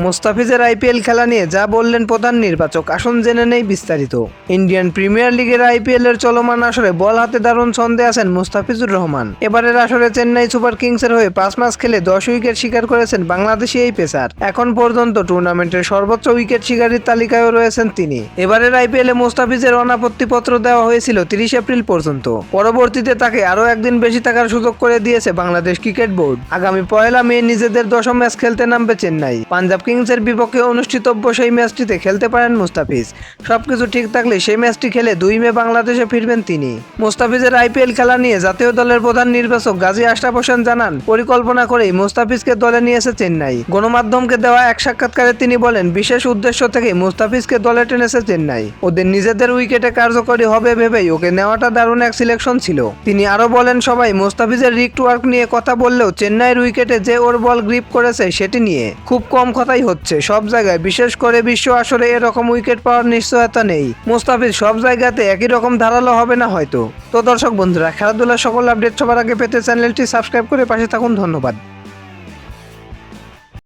মোস্তাফিজের IPL খেলা নিয়ে যা বললেন প্রধান নির্বাচক, আসন জেনে নেই বিস্তারিত। ইন্ডিয়ান প্রিমিয়ার লিগের আইপিএল এর চলমান আসরে বল হাতে দারুণ ছন্দে আছেন মোস্তাফিজুর রহমান। এবারের আসরে চেন্নাই সুপার কিংসের হয়ে পাঁচ ম্যাচ খেলে দশ উইকেট শিকার করেছেন বাংলাদেশি এই পেসার। এখন পর্যন্ত টুর্নামেন্টের সর্বোচ্চ উইকেট শিকারীর তালিকায়ও রয়েছেন তিনি। এবারের আইপিএল মোস্তাফিজের অনাপত্তিপত্র দেওয়া হয়েছিল তিরিশ এপ্রিল পর্যন্ত। পরবর্তীতে তাকে আরও একদিন বেশি থাকার সুযোগ করে দিয়েছে বাংলাদেশ ক্রিকেট বোর্ড। আগামী পয়লা মে নিজেদের দশম ম্যাচ খেলতে নামবে চেন্নাই। পাঞ্জাব কিংসের বিপক্ষে অনুষ্ঠিতব্য সেই ম্যাচটিতে খেলতে পারেন মুস্তাফিজ। সবকিছু ঠিক থাকলে সেই ম্যাচটি খেলে দুই মে বাংলাদেশে ফিরবেন তিনি। মুস্তাফিজের আইপিএল খেলা নিয়ে জাতীয় দলের প্রধান নির্বাচক গাজী আশরাফ হোসেন জানান, পরিকল্পনা করেই মুস্তাফিজকে দলে নিয়েছে চেন্নাই। গণমাধ্যমকে দেওয়া এক সাক্ষাৎকারে তিনি বলেন, বিশেষ উদ্দেশ্য থেকে মুস্তাফিজকে দলে টেনেছে চেন্নাই। ওদের নিজেদের উইকেটে কার্যকরী হবে ভেবেই ওকে নেওয়াটা দারুণ এক সিলেকশন ছিল। তিনি আরও বলেন, সবাই মুস্তাফিজের রিক্ট ওয়ার্ক নিয়ে কথা বললেও চেন্নাইয়ের উইকেটে যে ওর বল গ্রিপ করেছে সেটি নিয়ে খুব কম কথাই হচ্ছে। সব জায়গায়, বিশেষ করে বিশ্ব আসরে এরকম উইকেট পাওয়ার নিশ্চয়তা নেই। মুস্তাফিজ সব জায়গাতে একই রকম ধারালো হবে না হয়তো। তো দর্শক বন্ধুরা, খেলাধুলার সকল আপডেট সবার আগে পেতে চ্যানেলটি সাবস্ক্রাইব করে পাশে থাকুন। ধন্যবাদ।